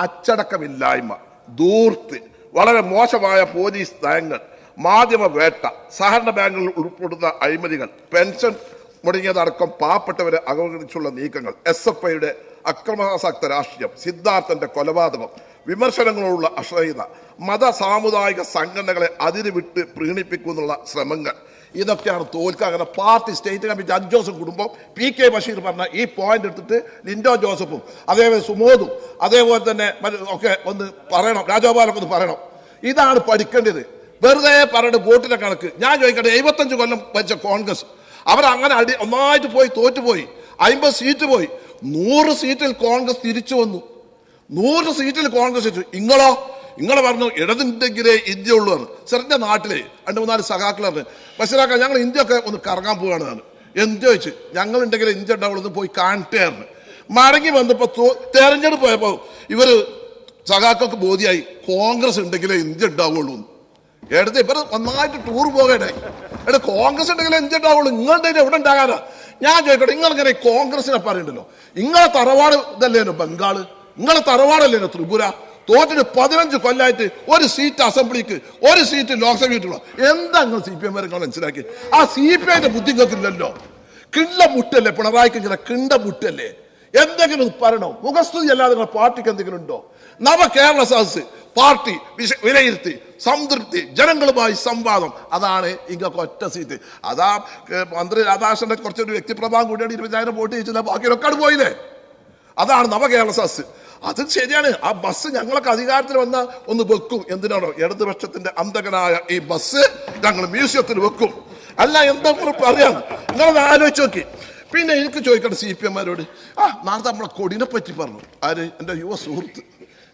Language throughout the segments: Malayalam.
അച്ചടക്കമില്ലായ്മ ദൂർത്ത് വളരെ മോശമായ പോലീസ് നയങ്ങൾ മാധ്യമ വേട്ട സഹകരണ ബാങ്കുകളിൽ ഉൾപ്പെടുന്ന അഴിമതികൾ പെൻഷൻ മുടങ്ങിയതടക്കം പാവപ്പെട്ടവരെ അവഗണിച്ചുള്ള നീക്കങ്ങൾ എസ് എഫ് ഐയുടെ അക്രമാസക്ത രാഷ്ട്രീയം സിദ്ധാർത്ഥന്റെ കൊലപാതകം വിമർശനങ്ങളോടുള്ള അശ്രയത മത സാമുദായിക സംഘടനകളെ അതിരുവിട്ട് പ്രീണിപ്പിക്കുന്നുള്ള ശ്രമങ്ങൾ ഇതൊക്കെയാണ് തോൽക്കുക അങ്ങനെ പാർട്ടി സ്റ്റേറ്റ് കമ്മിറ്റി അഞ്ചോസം കുടുംബം പി കെ ബഷീർ പറഞ്ഞ ഈ പോയിന്റ് എടുത്തിട്ട് ലിൻഡോ ജോസഫും അതേപോലെ സുമോദും അതേപോലെ തന്നെ ഒക്കെ ഒന്ന് പറയണം. രാജഗോപാലൊക്കെ ഒന്ന് പറയണം. ഇതാണ് പഠിക്കേണ്ടത്. വെറുതെ പറഞ്ഞിട്ട് വോട്ടിന്റെ കണക്ക്. ഞാൻ ചോദിക്കട്ടെ എഴുപത്തഞ്ച് കൊല്ലം വെച്ച കോൺഗ്രസ് അവർ അങ്ങനെ അടി ഒന്നായിട്ട് പോയി തോറ്റുപോയി. അമ്പത് സീറ്റ് പോയി. നൂറ് സീറ്റിൽ കോൺഗ്രസ് തിരിച്ചു വന്നു. നൂറ് സീറ്റിൽ കോൺഗ്രസ് ഇങ്ങളോ ഇങ്ങളെ പറഞ്ഞു ഇടതുണ്ടെങ്കിലേ ഇന്ത്യ ഉള്ളൂ എന്ന് എന്റെ നാട്ടിലെ രണ്ട് മൂന്നാൽ സഖാക്കൾ പറഞ്ഞു ബഷീറാക്ക ഞങ്ങൾ ഇന്ത്യ ഒക്കെ ഒന്ന് കറങ്ങാൻ പോവുകയാണ് ഞാൻ എന്ത് ചോദിച്ചു? ഉണ്ടെങ്കിലും ഇന്ത്യ ഉണ്ടാവുള്ളൂ എന്ന് പോയി കാണട്ടേന്ന് മടങ്ങി വന്നപ്പോൾ തെരഞ്ഞെടുപ്പ് പോയപ്പോ ഇവർ സഖാക്കൾക്ക് ബോധ്യായി കോൺഗ്രസ് ഉണ്ടെങ്കിലേ ഇന്ത്യ ഉണ്ടാവുള്ളൂ എന്ന്. എടുത്ത് ഇവർ നന്നായിട്ട് ടൂർ പോകട്ടെ എടാ കോൺഗ്രസ് ഉണ്ടെങ്കിലേ ഇന്ത്യ ഉണ്ടാവുള്ളൂ. നിങ്ങളുടെ എവിടെ ഉണ്ടാകാനാ? ഞാൻ ചോദിക്കട്ടെ നിങ്ങളിങ്ങനെ കോൺഗ്രസിനെ പറയണ്ടല്ലോ? നിങ്ങളെ തറവാട് ഇതല്ലേനോ ബംഗാൾ? നിങ്ങളെ തറവാടല്ലേനോ ത്രിപുര? തോറ്റിട്ട് പതിനഞ്ച് കൊല്ലായിട്ട് ഒരു സീറ്റ് അസംബ്ലിക്ക് ഒരു സീറ്റ് ലോക്സഭയ്ക്കുള്ള എന്താ നിങ്ങൾ സി പി എം വരെ മനസ്സിലാക്കി? ആ സി പി ഐന്റെ ബുദ്ധി നിങ്ങൾക്കില്ലല്ലോ. കിണ്ട മുട്ടല്ലേ പിണറായിക്ക് ഇങ്ങനെ കിണ്ട മുട്ടല്ലേ എന്തെങ്കിലും പറയണോ? മുഖസ്തുതി അല്ലാതെ നിങ്ങളുടെ പാർട്ടിക്ക് എന്തെങ്കിലും ഉണ്ടോ? നവ കേരള സദസ് പാർട്ടി വിലയിരുത്തി സംതൃപ്തി ജനങ്ങളുമായി സംവാദം. അതാണ് ഇങ്ങൊക്കെ ഒറ്റ സീറ്റ്. അതാ മന്ത്രി രാധാകൃഷ്ണന്റെ കുറച്ചൊരു വ്യക്തിപ്രഭാവം കൂടിയാണ് ഇരുപതിനായിരം വോട്ട് ചെയ്യിച്ചില്ല ബാക്കിയൊക്കെ പോയില്ലേ? അതാണ് നവകേരള സദസ് അത് ശരിയാണ്. ആ ബസ് ഞങ്ങളൊക്കെ അധികാരത്തിൽ വന്ന ഒന്ന് വെക്കും. എന്തിനാണോ? ഇടതുപക്ഷത്തിന്റെ അന്തകനായ ഈ ബസ് ഞങ്ങൾ മ്യൂസിയത്തിൽ വെക്കും. അല്ല എന്താ പറയാം നിങ്ങളത് ആലോചിച്ച് നോക്കി. പിന്നെ എനിക്ക് ചോദിക്കട്ടെ സി പി എമ്മാരോട് ആ നാളെ നമ്മളെ കൊടിനെ പറ്റി പറഞ്ഞു. ആര്? എന്റെ യുവ സുഹൃത്ത്.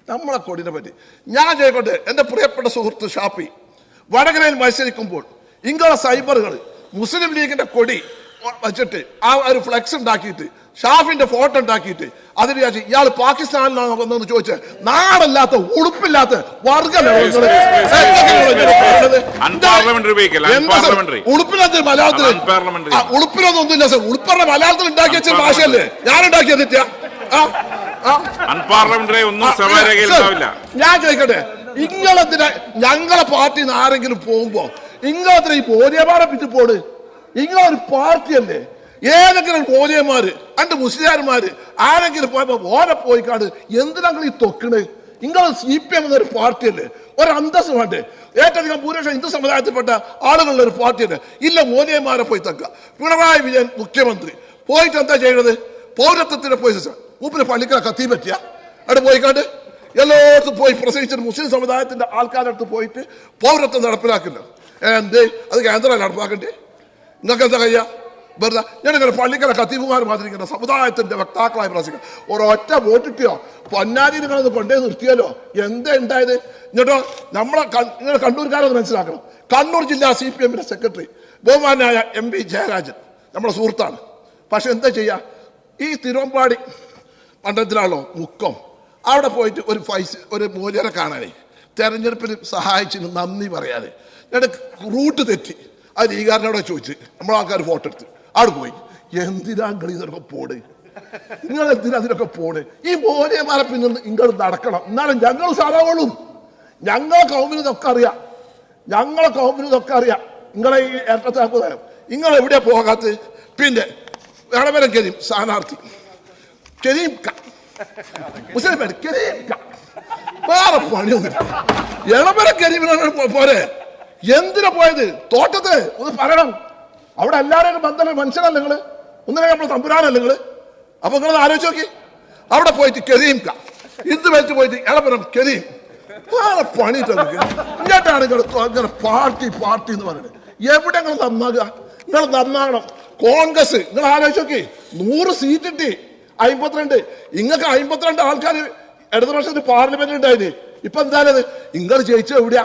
നമ്മളെ കൊടിനെ പറ്റി. ഞാൻ ചോദിക്കട്ടെ എന്റെ പ്രിയപ്പെട്ട സുഹൃത്ത് ഷാപ്പി വടകരയിൽ മത്സരിക്കുമ്പോൾ ഇങ്ങളെ സൈബറുകൾ മുസ്ലിം ലീഗിന്റെ കൊടി വെച്ചിട്ട് ആ ഒരു ഫ്ലെക്സ് ഉണ്ടാക്കിയിട്ട് ഷാഫിന്റെ ഫോട്ടോ ഉണ്ടാക്കിയിട്ട് അതിന് വിചാരിച്ച് ഇയാൾ പാകിസ്ഥാനിലാണ് വന്നതെന്ന് ചോദിച്ച് നാടല്ലാത്ത ഉടുപ്പില്ലാത്ത വർഗ. ഉടുപ്പില്ലാത്ത മലയാളത്തിൽ ഉടുപ്പിലൊന്നും ഒന്നുമില്ല സർ. ഉളുപ്പറ മലയാളത്തിൽ ഉണ്ടാക്കി വെച്ച ഭാഷയല്ലേ? ഞാൻ ഉണ്ടാക്കിയത് തെറ്റാ ഞാൻ ചോദിക്കട്ടെ? ഇങ്ങളെന്തിനാ ഞങ്ങളെ പാർട്ടിന്ന് ആരെങ്കിലും പോകുമ്പോ ഇങ്ങളെന്തിനാ ഈ പോലിയമാരെ പിറ്റി പോട് ഇങ്ങളൊരു പാർട്ടിയല്ലേ? ഏതെങ്കിലും ഓലയന്മാര് അണ്ട് മുസ്ലിയാർമാര് ആരെങ്കിലും പോയപ്പോ ഓരെ പോയിക്കാണ്ട് എന്തിനാ നിങ്ങൾ ഈ തൊക്കണ്? നിങ്ങൾ സി പി എം എന്നൊരു പാർട്ടിയല്ലേ? ഒരു അന്തസ് വേണ്ടേ? ഏറ്റവും ഭൂരിപക്ഷം ഹിന്ദു സമുദായത്തിൽപ്പെട്ട ആളുകളുടെ ഒരു പാർട്ടിയല്ലേ? ഇല്ല മോനിയന്മാരെ പോയി തക്ക. പിണറായി വിജയൻ മുഖ്യമന്ത്രി. പോയിട്ട് എന്താ ചെയ്യണത്? പൗരത്വത്തിന്റെ പോയി മൂപ്പിന് പള്ളിക്കല കത്തി പറ്റിയ. അവിടെ പോയിക്കാണ്ട് എല്ലായിടത്തും പോയി പ്രസംഗിച്ചിട്ട് മുസ്ലിം സമുദായത്തിന്റെ ആൾക്കാരുടെ അടുത്ത് പോയിട്ട് പൗരത്വം നടപ്പിലാക്കില്ല. എന്ത്? അത് കേന്ദ്രം നടപ്പാക്കണ്ടേ? നിങ്ങൾക്ക് എന്താ കഴിയാ വെറുതെ ഞാനിങ്ങനെ പള്ളിക്കര കത്തീഫുമാർ മാതിരി ഇങ്ങനെ സമുദായത്തിന്റെ വക്താക്കളായി പ്രാസിക്കുക ഒരൊറ്റ വോട്ടിട്ടിയോ പൊന്നാരി നിങ്ങളത് കൊണ്ടേ നിർത്തിയാലോ? എന്താ ഉണ്ടായത്? എന്നിട്ടോ നമ്മളെ നിങ്ങൾ കണ്ണൂർക്കാരൊന്ന് മനസ്സിലാക്കണം. കണ്ണൂർ ജില്ലാ സി പി എമ്മിന്റെ സെക്രട്ടറി ബഹുമാനായ എം പി ജയരാജൻ നമ്മുടെ സുഹൃത്താണ്. പക്ഷെ എന്താ ചെയ്യാ? ഈ തിരുവമ്പാടി മണ്ഡലത്തിലാണല്ലോ മുക്കം. അവിടെ പോയിട്ട് ഒരു ഫൈസ് ഒരു മൂല്യരെ കാണാനേ. തെരഞ്ഞെടുപ്പിന് സഹായിച്ചതിന് നന്ദി പറയാതെ ഞാൻ റൂട്ട് തെറ്റി. ആ ലീഗാരനോടെ ചോദിച്ച്? നമ്മൾ ആൾക്കാർ ഫോട്ടോ എടുത്ത്. അവിടെ പോയി. എന്തിനാ കളി ഇതിനൊക്കെ പോണ്? നിങ്ങൾ എന്തിനാ അതിനൊക്കെ പോണ്? ഈ മോനെമാരെ നിന്ന് നിങ്ങൾ നടക്കണം. എന്നാലും ഞങ്ങൾ സാറാവുള്ളൂ ഞങ്ങളെ കൗമിന് ഇതൊക്കെ അറിയാം. ഞങ്ങളെ കൗമിന് ഇതൊക്കെ അറിയാം. നിങ്ങളെ ഈ ഏട്ടത്താക്കുതാരം നിങ്ങൾ എവിടെയാ പോകാത്ത പിന്നെ വേണമെങ്കിലും കരീം സ്ഥാനാർത്ഥി. കരീം മുസ്ലിം പേര് കരീം വേറെ പണിയൊന്നും എളമര കരീമിനാണ് പോരെ? എന്തിനാ പോയത്? തോട്ടത്ത് ഒന്ന് പറയണം. അവിടെ എല്ലാവരും ബന്ധം മനുഷ്യനല്ല നിങ്ങൾ? ഒന്നിനെ നമ്മൾ തമ്പുരാനല്ല നിങ്ങൾ? അപ്പൊ നിങ്ങൾ ആലോചിച്ച് നോക്കി. അവിടെ പോയിട്ട് കെതിയും ഇത് വെച്ച് പോയിട്ട് എളമരം കെതിയും. വേറെ പണി ഇങ്ങോട്ടാണ് നിങ്ങൾ ഇങ്ങനെ പാർട്ടി പാർട്ടി എന്ന് പറയുന്നത്. എവിടെ നിങ്ങൾ നന്നാകുക നിങ്ങൾ നന്നാകണം. കോൺഗ്രസ് നിങ്ങൾ ആലോചിച്ച് നോക്കി. നൂറ് സീറ്റ് കിട്ടി. അമ്പത്തിരണ്ട് ഇങ്ങക്ക് അമ്പത്തിരണ്ട് ആൾക്കാർ ഇടതുപക്ഷത്തിന് പാർലമെന്റ് ഉണ്ടായിരുന്നു ഇപ്പൊ എന്തായാലും നിങ്ങൾ ജയിച്ച എവിടെയാ?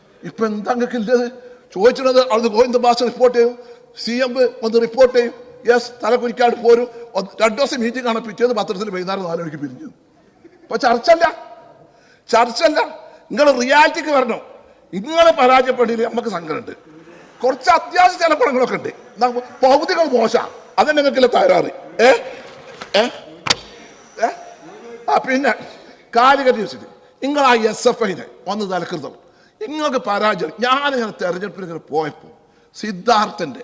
ഇപ്പൊ എന്താ നിങ്ങൾക്ക് ഇല്ലത്? ചോദിച്ചത് അവിടുന്ന് ഗോവിന്ദ ഭാഷ റിപ്പോർട്ട് ചെയ്യും. സി എം വന്ന് റിപ്പോർട്ട് ചെയ്യും. യെസ് തലകുരിക്കാട് പോരും. രണ്ടു ദിവസം മീറ്റിംഗ് ആണ്. പിറ്റേന്ന് പത്രത്തിൽ വൈകുന്നേരം നാല് മണിക്ക് പിരിഞ്ഞു. അപ്പൊ ചർച്ചല്ല ചർച്ചല്ല നിങ്ങൾ റിയാലിറ്റിക്ക് വരണം. നിങ്ങൾ പരാജയപ്പെടില്ല നമുക്ക് സങ്കടമുണ്ട്. കുറച്ച് അത്യാവശ്യ ചില ഗുണങ്ങളൊക്കെ ഉണ്ട്. നമ്മ- മോശം. അതന്നെ നിങ്ങൾക്കില്ല തകരാറ്? ഏ? ഏ? പിന്നെ കാലിക്കറ്റ് വെച്ചിട്ട്. നിങ്ങൾ ആ എസ് എഫ് ഐനെ വന്ന് തലക്കൃതം നിങ്ങൾക്ക് പരാജയം. ഞാനിങ്ങനെ തെരഞ്ഞെടുപ്പിൽ ഇങ്ങനെ പോയപ്പോൾ സിദ്ധാർത്ഥന്റെ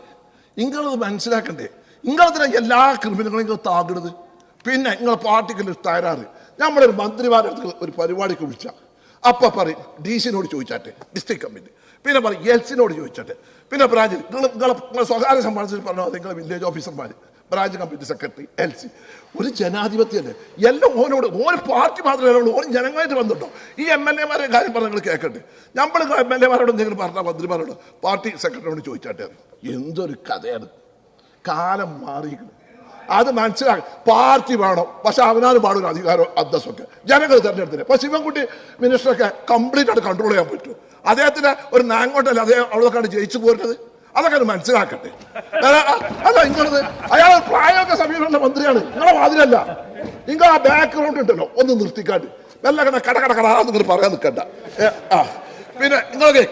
നിങ്ങളത് മനസ്സിലാക്കണ്ടേ? നിങ്ങളതിനെ എല്ലാ ക്രിമിനലുകളും നിങ്ങൾ പിന്നെ നിങ്ങളെ പാർട്ടിക്കുള്ള തകരാറ്. നമ്മളൊരു മന്ത്രിമാരുടെ അടുത്ത് ഒരു പരിപാടിക്ക് വിളിച്ച. അപ്പം പറയും ഡി സിനോട് ചോദിച്ചാട്ടെ ഡിസ്ട്രിക്ട് കമ്മിറ്റി. പിന്നെ പറയും എൽസിനോട് ചോദിച്ചാട്ടെ. പിന്നെ ബ്രാഞ്ചിൽ നിങ്ങൾ നിങ്ങളെ നിങ്ങളെ സ്വകാര്യ സമ്മാനത്തിൽ പറഞ്ഞാൽ നിങ്ങളെ വില്ലേജ് ഓഫീസർമാർ branch committee secretary L C ഒരു ജനാധിപത്യമല്ലേ എല്ലാം ഓനോട് ഓരോ പാർട്ടി മാത്രമേ ഉള്ളൂ. ഓൻ ജനങ്ങളായിട്ട് വന്നിട്ടോ ഈ എം എൽ എമാരെ കാര്യം പറഞ്ഞു നിങ്ങൾ കേൾക്കട്ടെ നമ്മൾ എം എൽ എമാരോട് എന്തെങ്കിലും പറഞ്ഞാൽ മന്ത്രിമാരോട് പാർട്ടി സെക്രട്ടറിയോട് ചോദിച്ചാട്ടെ എന്തൊരു കഥയാണ്. കാലം മാറിയിരിക്കുന്നു. അത് മനസ്സിലാക്കി. പാർട്ടി വേണം. പക്ഷെ അവനാണ് പാടും അധികാരം അന്തസ്സൊക്കെ. ജനങ്ങൾ തെരഞ്ഞെടുത്തില്ല? പക്ഷെ ശിവൻകുട്ടി മിനിസ്റ്ററൊക്കെ കംപ്ലീറ്റ് ആയിട്ട് കൺട്രോൾ ചെയ്യാൻ പറ്റും അദ്ദേഹത്തിന് ഒരു നാങ്ങോട്ടല്ല അദ്ദേഹം അവിടെ ജയിച്ചു പോരുന്നത്? അതൊക്കെ അത് മനസ്സിലാക്കട്ടെ. അല്ല, നിങ്ങളത് അയാൾ പ്രായമൊക്കെ സമീപമുള്ള മന്ത്രിയാണ്. നിങ്ങളെ മാതിരല്ല. നിങ്ങൾ ആ ബാക്ക്ഗ്രൗണ്ട് ഉണ്ടല്ലോ ഒന്ന് നിർത്തിക്കാണ്ട്. നല്ല കട കട കട കട നിങ്ങൾ പറയാൻ നിൽക്കണ്ട. ആ പിന്നെ നിങ്ങൾക്ക്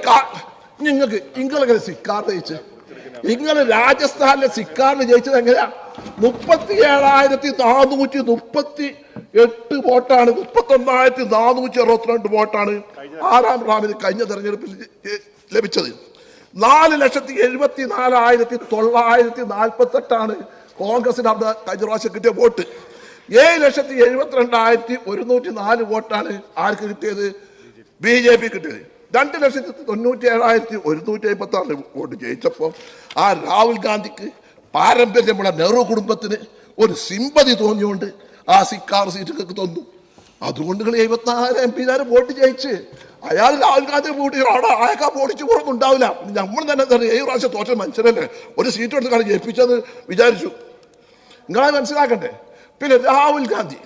നിങ്ങൾക്ക് നിങ്ങളെങ്ങനെ സിക്കാർ ജയിച്ച്? നിങ്ങൾ രാജസ്ഥാനിലെ സിക്കാറിൽ ജയിച്ചത് എങ്ങനെയാ? മുപ്പത്തി ഏഴായിരത്തി നാനൂറ്റി മുപ്പത്തി എട്ട് വോട്ടാണ്. മുപ്പത്തി ഒന്നായിരത്തി നാനൂറ്റി അറുപത്തിരണ്ട് വോട്ടാണ് ആറാം റാമിന് കഴിഞ്ഞ തെരഞ്ഞെടുപ്പിൽ ലഭിച്ചത്. നാല് ലക്ഷത്തി എഴുപത്തി നാലായിരത്തി തൊള്ളായിരത്തി നാൽപ്പത്തി എട്ടാണ് കോൺഗ്രസിന് അവിടെ കഴിഞ്ഞ പ്രാവശ്യം കിട്ടിയ വോട്ട്. ഏഴ് ലക്ഷത്തി എഴുപത്തിരണ്ടായിരത്തി ഒരുന്നൂറ്റി നാല് വോട്ടാണ് ആർക്ക് കിട്ടിയത്? ബി ജെ പി കിട്ടിയത്. രണ്ട് ലക്ഷത്തി തൊണ്ണൂറ്റി ഏഴായിരത്തി ഒരുന്നൂറ്റി അമ്പത്തി ആറ് വോട്ട് ജയിച്ചപ്പോൾ ആ രാഹുൽ ഗാന്ധിക്ക് പാരമ്പര്യമുള്ള നെഹ്റു കുടുംബത്തിന് ഒരു സിമ്പതി തോന്നിയോണ്ട് ആ സിക്കാർ സീറ്റുകൾക്ക് തന്നു. അതുകൊണ്ട് നിങ്ങൾ എഴുപത്തിനാല് എം പിമാര് വോട്ട് ജയിച്ച് അയാൾ രാഹുൽ ഗാന്ധി വോട്ട് അവിടെ അയാൾക്ക് വോട്ടിച്ച് കുറവൊന്നും ഉണ്ടാവില്ല. നമ്മൾ തന്നെ എന്താ പറയുക, പ്രാവശ്യം തോറ്റ മനുഷ്യരല്ലേ? ഒരു സീറ്റ് എടുത്ത് കളി ജയിപ്പിച്ചെന്ന് വിചാരിച്ചു. നിങ്ങളെ മനസ്സിലാക്കണ്ടേ? പിന്നെ രാഹുൽ ഗാന്ധി.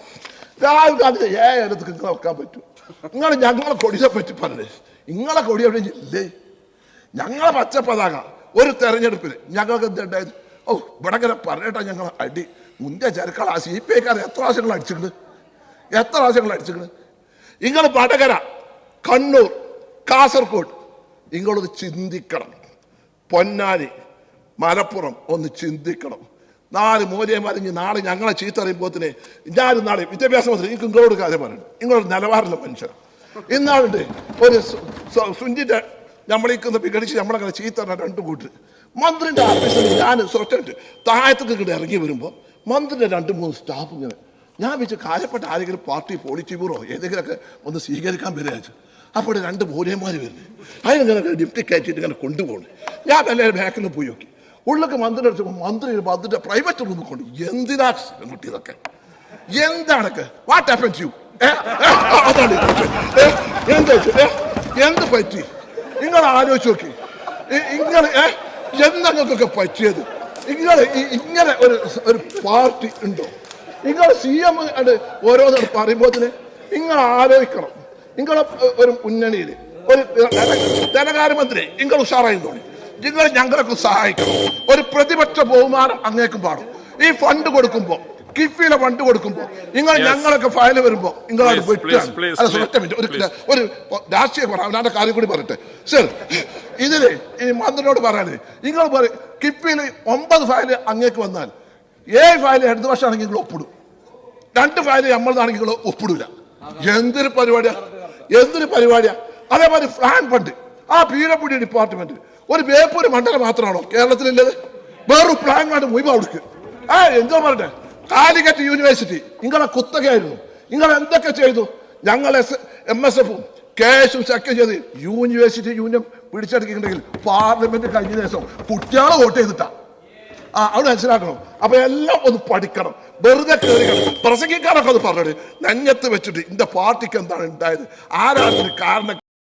രാഹുൽ ഗാന്ധി ഏഴെടുത്ത് നിങ്ങളെ വെക്കാൻ പറ്റൂ. നിങ്ങൾ ഞങ്ങളെ കൊടിയെ പറ്റി പറഞ്ഞേ. നിങ്ങളെ കൊടി എവിടെ ഇല്ലേ? ഞങ്ങളെ പച്ച പതാക ഒരു തെരഞ്ഞെടുപ്പിൽ ഞങ്ങൾക്ക് എന്തുണ്ടായത് ഓ ഇവിടെ ഇങ്ങനെ പറഞ്ഞിട്ടാ ഞങ്ങൾ അടി. മുന്തിയ ചരക്കൾ ആ സി പി ഐക്കാർ എത്ര പ്രാവശ്യങ്ങൾ അടിച്ചിട്ടുണ്ട്? എത്ര പ്രാവശ്യങ്ങൾ അടിച്ചിട്ടുണ്ട്? നിങ്ങൾ വടകര കണ്ണൂർ കാസർഗോഡ്. ഇങ്ങോട്ട് ചിന്തിക്കണം. പൊന്നാനി മലപ്പുറം ഒന്ന് ചിന്തിക്കണം. നാല് മൂല്യമാരിഞ്ഞ് നാളെ ഞങ്ങളെ ചീത്ത അറിയുമ്പോത്തിന് ഞാനും നാളെ വിദ്യാഭ്യാസ മന്ത്രി എനിക്ക് നിങ്ങളോട് കാര്യം പറയണം. നിങ്ങളൊരു നിലവാരമുള്ള മനുഷ്യർ ഇന്നാളുണ്ട് ഒരു സു- സു- സുഞ്ചിന്റെ നമ്മളിക്കുന്ന വിഘടിച്ച് നമ്മളങ്ങനെ ചീത്ത രണ്ട് കൂട്ട് മന്ത്രിന്റെ ഓഫീസിൽ ഞാൻ സ്വറ്റായിട്ട് താഴത്തേക്ക് ഇങ്ങോട്ട് ഇറങ്ങി വരുമ്പോൾ മന്ത്രിന്റെ രണ്ട് മൂന്ന് സ്റ്റാഫ് ഇങ്ങനെ ഞാൻ വെച്ച് കാര്യപ്പെട്ട ആരെങ്കിലും പാർട്ടി പോളിറ്റി ബ്യൂറോ ഏതെങ്കിലുമൊക്കെ ഒന്ന് സ്വീകരിക്കാൻ വരികച്ചു അപ്പോൾ രണ്ട് മൂലയന്മാർ വരുന്നത് അതിനെ നിനക്ക് ഡിപ്റ്റി കയറ്റിയിട്ട് ഇങ്ങനെ കൊണ്ടുപോകണം ഞാൻ എല്ലാവരും ബാക്കിൽ പോയി നോക്കി. ഉള്ളൊക്കെ മന്ത്രി അടിച്ചപ്പോൾ മന്ത്രി അതിന്റെ പ്രൈവറ്റ് റൂമിൽ കൊണ്ട്. എന്തിനാ കുട്ടി ഇതൊക്കെ എന്താണൊക്കെ വാട്ട് ഹാപ്പൻ യു അതാണ് എന്താ എന്ത് പറ്റി? നിങ്ങൾ ആലോചിച്ച് നോക്കി. ഇങ്ങനെ എന്തൊക്കെ പറ്റിയത്? ഇങ്ങനെ ഇങ്ങനെ ഒരു ഒരു പാർട്ടി ഉണ്ടോ? നിങ്ങൾ സി എം ഓരോന്നും പറയുമ്പോൾ നിങ്ങൾ ആലോചിക്കണം. നിങ്ങളെ ഒരു മുന്നണിയിൽ ഒരു ധനകാര്യമന്ത്രി നിങ്ങൾ ഉഷാറായി തോന്നി. നിങ്ങൾ ഞങ്ങളൊക്കെ സഹായിക്കണം. ഒരു പ്രതിപക്ഷ ബഹുമാനം അങ്ങേക്കും പാടും. ഈ ഫണ്ട് കൊടുക്കുമ്പോൾ കിഫിയിലെ ഫണ്ട് കൊടുക്കുമ്പോൾ നിങ്ങൾ. ഞങ്ങളൊക്കെ ഫയൽ വരുമ്പോൾ നിങ്ങളത് Please, വെട്ടാണ് ഒരു ഒരു രാഷ്ട്രീയ പറ അവനാന്റെ കാര്യം കൂടി പറയട്ടെ സർ ഇതിൽ ഈ മന്ത്രിയോട് പറയാനേ നിങ്ങൾ പറയും കിഫിയിൽ ഒമ്പത് ഫയൽ അങ്ങേക്ക് വന്നാൽ ഏഴ് ഫയൽ ഇടത് വർഷമാണെങ്കിൽ ഒപ്പിടു. രണ്ട് ഫയൽ നമ്മളതാണെങ്കിൽ നിങ്ങൾ ഒപ്പിടൂല. എന്തൊരു പരിപാടിയാ? എന്തൊരു പരിപാടിയാ? അതേപോലെ ഫ്ലാൻ ഫണ്ട് ആ പീരപ്പുടി ഡിപ്പാർട്ട്മെന്റ് ഒരു വേപ്പൂര് മണ്ഡലം മാത്രമാണോ കേരളത്തിലുള്ളത്? വേറൊരു പ്ലാൻ വേണ്ട മുഴുവൻ അവിടേക്ക്. ആ എന്തോ പറയട്ടെ കാലിക്കറ്റ് യൂണിവേഴ്സിറ്റി നിങ്ങളെ കുത്തകയായിരുന്നു. നിങ്ങൾ എന്തൊക്കെ ചെയ്തു? ഞങ്ങൾ എസ് എം എസ് എഫും കേസും സെക്കം ചെയ്ത് യൂണിവേഴ്സിറ്റി യൂണിയൻ പിടിച്ചെടുക്കുന്നുണ്ടെങ്കിൽ പാർലമെന്റ് കഴിഞ്ഞ ദിവസം കുട്ടികളെ വോട്ട് ചെയ്തിട്ടാ. ആ അവിടെ മനസ്സിലാക്കണം. അപ്പൊ എല്ലാം ഒന്ന് പഠിക്കണം. വെറുതെ കയറിക്കണം പ്രസംഗിക്കാനൊക്കെ ഒന്ന് പറഞ്ഞത് നെഞ്ഞത്ത് വെച്ചിട്ട് ഇന്റെ പാർട്ടിക്ക് എന്താണ് ഉണ്ടായത്? ആരാണ് കാരണം?